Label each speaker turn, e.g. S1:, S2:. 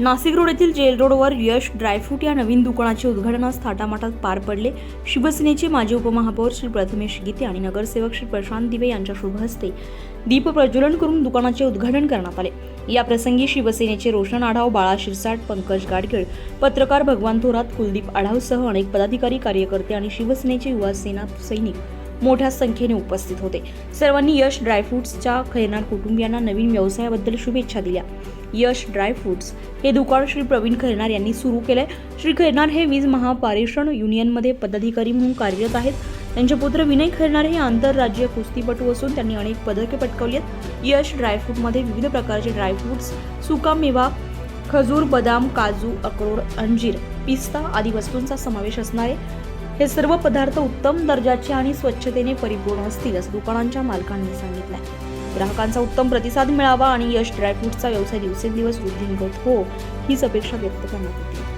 S1: Nashik road येथील gel रोडवर यश dry fruit या नवीन दुकानाचे उद्घाटन आज थाटामाटात पार पडले. शिवसेनेचे माजी उपमहापौर श्री प्रथमेश गीते आणि नगरसेवक श्री प्रशांत दिवे यांच्या शुभहस्ते दीप प्रज्वलन करून दुकानाचे उद्घाटन करण्यात आले. या प्रसंगी शिवसेनेचे रोशन आढाव बाळा शिरसाट पंकज गाडगीळ पत्रकार भगवान थोरात कुलदीप आढावसह अनेक पदाधिकारी कार्यकर्ते आणि शिवसेनेचे युवा सेना सैनिक मोठ्या संख्येने उपस्थित होते. सर्वांनी यश ड्रायफ्रुट्सच्या खैरनार कुटुंबियांना नवीन व्यवसायाबद्दल शुभेच्छा दिल्या. यश ड्रायफ्रुट्स हे दुकान श्री प्रवीण खैरनार यांनी सुरू केलंय. श्री खैरनार हे वीज महापारेषण युनियनमध्ये पदाधिकारी म्हणून कार्यरत आहेत. त्यांचे पुत्र विनय खैरनार हे आंतरराज्यीय कुस्तीपटू असून त्यांनी अनेक पदके पटकावली आहेत. यश ड्रायफ्रूटमध्ये विविध प्रकारचे ड्रायफ्रुट्स सुका मेवा खजूर बदाम काजू अक्रोड अंजीर पिस्ता आदी वस्तूंचा समावेश असणार हे सर्व पदार्थ उत्तम दर्जाचे आणि स्वच्छतेने परिपूर्ण असतील असं दुकानांच्या मालकांनी सांगितलंय. ग्राहकांचा उत्तम प्रतिसाद मिळावा आणि यश ड्रायफ्रूटचा व्यवसाय दिवसेंदिवस वृद्धिंगत हो हीच अपेक्षा व्यक्त करण्यात येते.